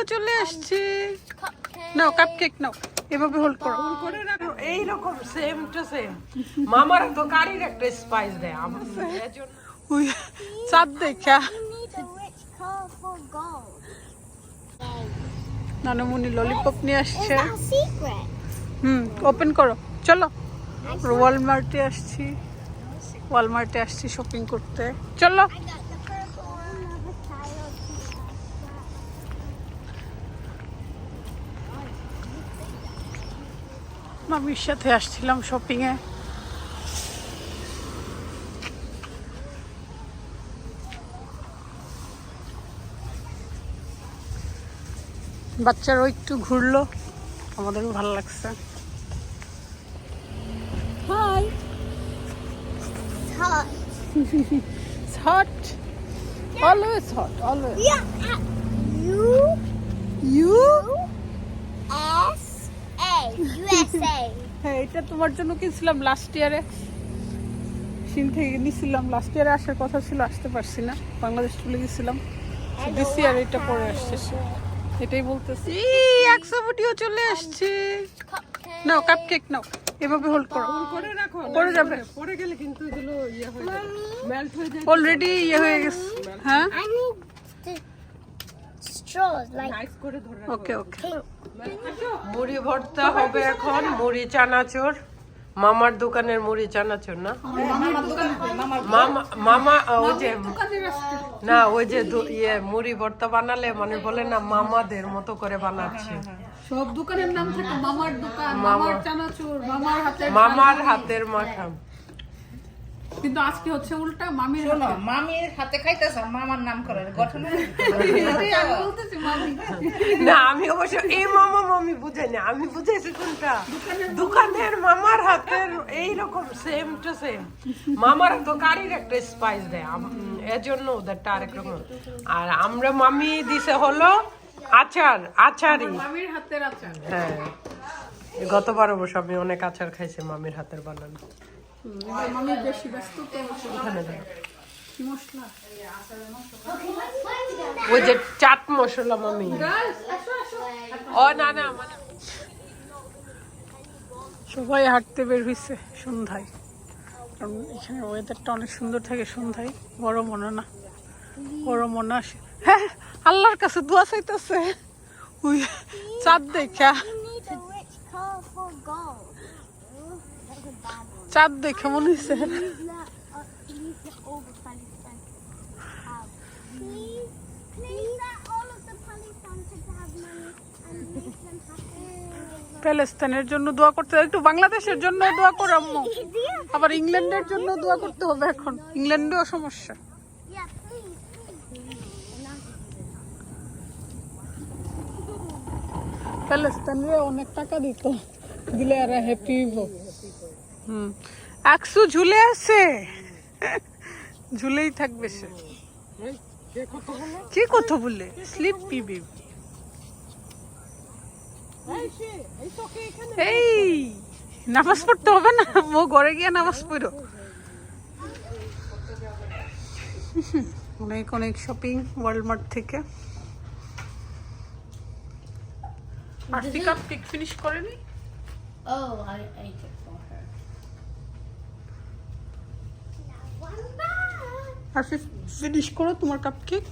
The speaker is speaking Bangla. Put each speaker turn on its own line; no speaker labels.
ভিডিও চলে আসছে। নাও কাপ কেক নাও এভাবে হোল্ড করো।
করে রাখো এইরকম সেম টু সেম মামারা তো কারির একটা স্পাইস দেয় আমার
চাঁদ দেখা. নানমুনি ললিপপ নিয়ে আসছে। হুম ওপেন করো চলো। ওয়ালমার্টে আসছি। ওয়ালমার্টে আসছি শপিং করতে। চলো। মামির সাথে আসছিলাম শপিং এ। বাচ্চারাও একটু ঘুরলো আমাদেরও ভালো লাগছে। Hi
Hot.
Hot always hot always
Yeah. U
U. হ্যাঁ এটা তোমার জন্য কিনছিলাম লাস্ট ইয়ারে চীন থেকে নিছিলাম। লাস্ট ইয়ারে আসার কথা ছিল আসতে পারছি না। বাংলাদেশ চলে গেছিলাম। দিস ইয়ার এটা পরে আসছে এটাই বলতেছি। একশো ভিডিও চলে আসছে। নাও কাপ কেক নাও। এভাবে হোল্ড করো।
করে রাখো।
পরে যাবে।
পরে গেলে কিন্তু এগুলো ইয়ে হয়ে যাবে। মেল্ট হয়ে যায়।
অলরেডি ইয়ে হয়ে গেছে। হ্যাঁ?
Straws like
ওকে ওকে
মুড়ি ভর্তা হবে এখন মুড়ি চানাচুর। মামার দোকানের মুড়ি চানাচুর না? মামা মামা ওই যে না ওই যে ইয়ে মুড়ি ভর্তা বানালে মানে বলে না মামাদের মতো করে বানাচ্ছে।
সব দোকানের নাম থাকে মামার দোকান
মামার
চানাচুর মামার হাতে
মামার হাতের মাখাম
কিন্তু আজকে হচ্ছে উল্টা মামির
শোনো মামির হাতে খাইতেছ মামার নাম করে গঠন
বলতেছি মামি।
না আমি অবশ্য এই মামা মামি বুঝাই না আমি বুঝাইছি কোনটা? দোকানের মামার হাতের এই রকম সেম টু সেম মামারা তো কারির একটা স্পাইস দেয় আম- এজন্য ওদেরটা আরেক রকম। আর আমরা মামি দিছে হলো আচার আচারই
মামির হাতের আচার।
হ্যাঁ গতবার অবশ্য আমি অনেক আচার খাইছি মামির হাতের বানানো।
মামি বেশি ব্যস্ত তো
ওখানে দাও।
কি মশলা?
ওই যে চাট মশলা মামি। ও না না মানে
সবাই হাঁটতে বের হয়েছে সন্ধ্যায়। কারণ এখানে ওয়েদারটা অনেক সুন্দর থাকে সন্ধ্যায়। গরম মনে না। গরম মনে আসে হ্যাঁ আল্লাহর কাছে দোয়া চাইতেছে। চাঁদ দেখা।
And make them happy.
প্যালেস্তানের জন্য দোয়া করতে একটু বাংলাদেশের জন্য দোয়া করো, আম্মু। আবার ইংল্যান্ডের জন্য দোয়া করতে হবে এখন। ইংল্যান্ডেও সমস্যা. প্যালেস্তানরে অনেক টাকা দিত। দিলে আর হ্যাপি হইব হুম। একশো ঝুলে আছে। ঝুলেই থাকবে সে। কি কথা বলে স্লিপ পিবি। এই নামাজ পড়তে হবে না। মো ঘরে গিয়ে নামাজ পড়ো। অনেক অনেক শপিং ওয়ালমার্ট থেকে। আর পিক আপ কেক ফিনিশ করেনি?
Oh, I ate
আর ফিনিশ করো তোমার কাপকেক